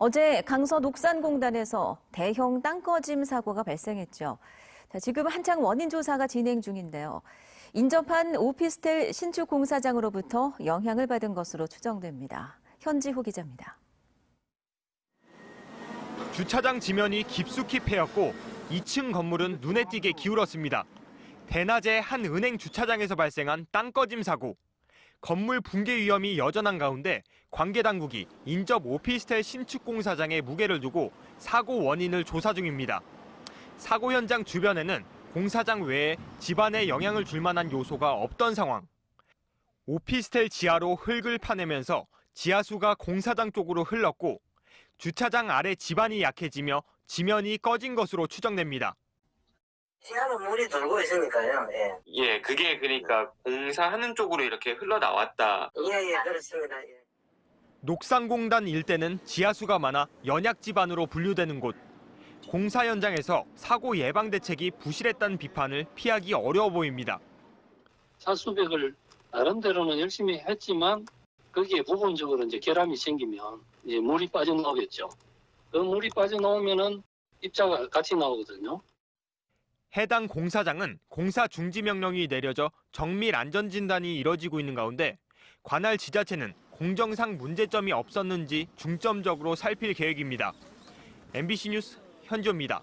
어제 강서 녹산공단에서 대형 땅꺼짐 사고가 발생했죠. 자, 지금 한창 원인 조사가 진행 중인데요. 인접한 오피스텔 신축 공사장으로부터 영향을 받은 것으로 추정됩니다. 현지호 기자입니다. 주차장 지면이 깊숙이 패였고 2층 건물은 눈에 띄게 기울었습니다. 대낮에 한 은행 주차장에서 발생한 땅꺼짐 사고. 건물 붕괴 위험이 여전한 가운데 관계 당국이 인접 오피스텔 신축 공사장에 무게를 두고 사고 원인을 조사 중입니다. 사고 현장 주변에는 공사장 외에 집안에 영향을 줄 만한 요소가 없던 상황. 오피스텔 지하로 흙을 파내면서 지하수가 공사장 쪽으로 흘렀고 주차장 아래 지반이 약해지며 지면이 꺼진 것으로 추정됩니다. 지하로 물이 돌고 있으니까요. 예, 예, 그게 그러니까 공사하는 쪽으로 이렇게 흘러나왔다. 예, 예 그렇습니다. 예. 녹산공단 일대는 지하수가 많아 연약 지반으로 분류되는 곳. 공사 현장에서 사고 예방 대책이 부실했다는 비판을 피하기 어려워 보입니다. 사수백을 나름대로는 열심히 했지만 거기에 부분적으로 이제 결함이 생기면 이제 물이 빠져나오겠죠. 그 물이 빠져나오면은 입자가 같이 나오거든요. 해당 공사장은 공사 중지 명령이 내려져 정밀 안전 진단이 이뤄지고 있는 가운데 관할 지자체는 공정상 문제점이 없었는지 중점적으로 살필 계획입니다. MBC 뉴스 현조입니다.